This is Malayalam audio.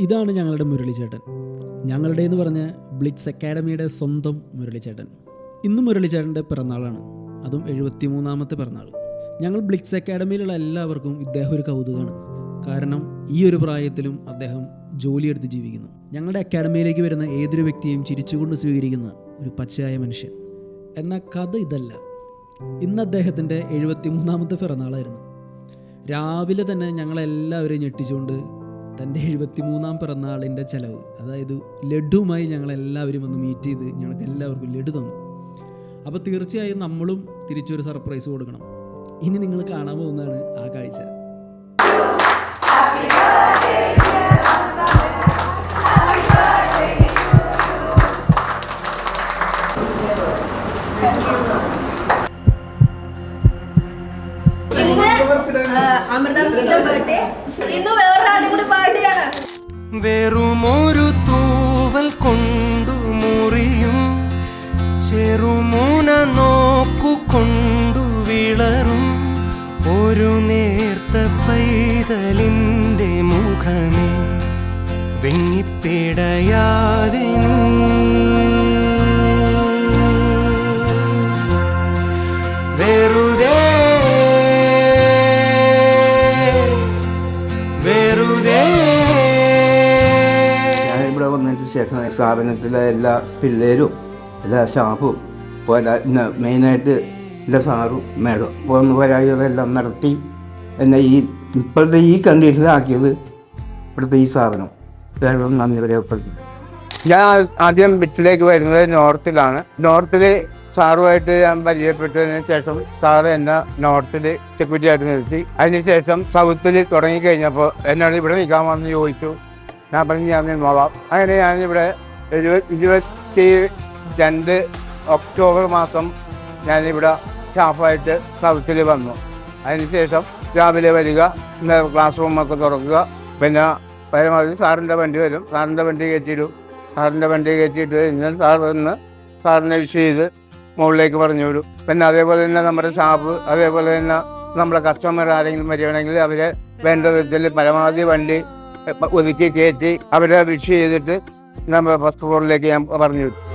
ഇതാണ് ഞങ്ങളുടെ മുരളിച്ചേട്ടൻ. ഞങ്ങളുടെ എന്ന് പറഞ്ഞ ബ്ലിറ്റ്സ് അക്കാഡമിയുടെ സ്വന്തം മുരളിച്ചേട്ടൻ. ഇന്ന് മുരളിച്ചേട്ടന്റെ പിറന്നാളാണ്. അതും എഴുപത്തി മൂന്നാമത്തെ പിറന്നാൾ. ഞങ്ങൾ ബ്ലിറ്റ്സ് അക്കാഡമിയിലുള്ള എല്ലാവർക്കും ഇദ്ദേഹം ഒരു കൗതുകമാണ്. കാരണം ഈ ഒരു പ്രായത്തിലും അദ്ദേഹം ജോലിയെടുത്ത് ജീവിക്കുന്നു. ഞങ്ങളുടെ അക്കാഡമിയിലേക്ക് വരുന്ന ഏതൊരു വ്യക്തിയും ചിരിച്ചുകൊണ്ട് സ്വീകരിക്കുന്ന ഒരു പച്ചയായ മനുഷ്യൻ. എന്നാൽ കഥ ഇതല്ല. ഇന്ന് അദ്ദേഹത്തിന്റെ എഴുപത്തി മൂന്നാമത്തെ പിറന്നാളായിരുന്നു. രാവിലെ തന്നെ ഞങ്ങളെല്ലാവരെയും ഞെട്ടിച്ചുകൊണ്ട് തന്റെ എഴുപത്തി മൂന്നാം പിറന്നാളിന്റെ ചിലവ് അതായത് ലഡുവുമായി ഞങ്ങളെല്ലാവരും വന്ന് മീറ്റ് ചെയ്ത് ഞങ്ങൾക്ക് എല്ലാവർക്കും ലഡു തന്നു. അപ്പോൾ തീർച്ചയായും നമ്മളും തിരിച്ചൊരു സർപ്രൈസ് കൊടുക്കണം. ഇനി നിങ്ങൾ കാണാൻ പോകുന്നതാണ് ആ കാഴ്ച. അമൃതാസിന്റെ ബർത്ത്ഡേ ഇന്ന് വെറുമൊരു തൂവൽ കൊണ്ടു മുറിയും ചെറുമൂന നോക്കു കൊണ്ടു വിളറും. ഒരു നേർത്ത പൈതലിന്റെ മുഖമേ വെങ്ങിപ്പിടയാതെ നീ ശേഷം സ്ഥാപനത്തിലെ എല്ലാ പിള്ളേരും എല്ലാ സ്റ്റാഫും പോരാ മെയിനായിട്ട് എന്റെ സാറും മേഡം പോകുന്ന പരാതികളെല്ലാം നടത്തി എന്നെ ഈ ഇപ്പോഴത്തെ ഈ കണ്ടീഷനിലാക്കിയത് ഇവിടുത്തെ ഈ സ്ഥാപനം. വേറെ നന്ദി പറയപ്പെടുന്നു ഞാൻ ആദ്യം ബിച്ചിലേക്ക് വരുന്നത് നോർത്തിലാണ്. നോർത്തിൽ സാറുമായിട്ട് ഞാൻ പരിചയപ്പെട്ടതിന് ശേഷം സാറ് എന്നെ നോർത്തിൽ സെക്യൂരിറ്റി ആയിട്ട് നിർത്തി അതിനുശേഷം സൗത്തിൽ തുടങ്ങിക്കഴിഞ്ഞപ്പോൾ എന്നോട് ഇവിടെ നിൽക്കാമെന്ന് ചോദിച്ചു. ഞാൻ പറഞ്ഞു ഞാൻ നോളാം അങ്ങനെ ഞാനിവിടെ ഇരുപത്തി രണ്ട് ഒക്ടോബർ മാസം ഞാനിവിടെ സ്റ്റാഫായിട്ട് സൗത്തിൽ വന്നു. അതിനുശേഷം രാവിലെ വരിക ക്ലാസ് റൂമൊക്കെ തുറക്കുക. പിന്നെ പരമാവധി സാറിന്റെ വണ്ടി വരും. സാറിന്റെ വണ്ടി കയറ്റിയിടും. സാറിന്റെ വണ്ടി കയറ്റിയിട്ട് ഇന്ന് സാർ വന്ന് സാറിനെ വിഷ് ചെയ്ത് മുകളിലേക്ക് പറഞ്ഞു വിടും. പിന്നെ അതേപോലെ തന്നെ നമ്മുടെ സ്റ്റാഫ് അതേപോലെ തന്നെ നമ്മുടെ കസ്റ്റമർ ആരെങ്കിലും വരികയാണെങ്കിൽ അവരെ വേണ്ട വിധത്തിൽ പരമാവധി വണ്ടി ഒതുക്കി കയറ്റി അവരെ വിഷ് ചെയ്തിട്ട് നമ്മുടെ ഫസ്റ്റ് ഫ്ലോറിലേക്ക് ഞാൻ പറഞ്ഞു വിട്ടു.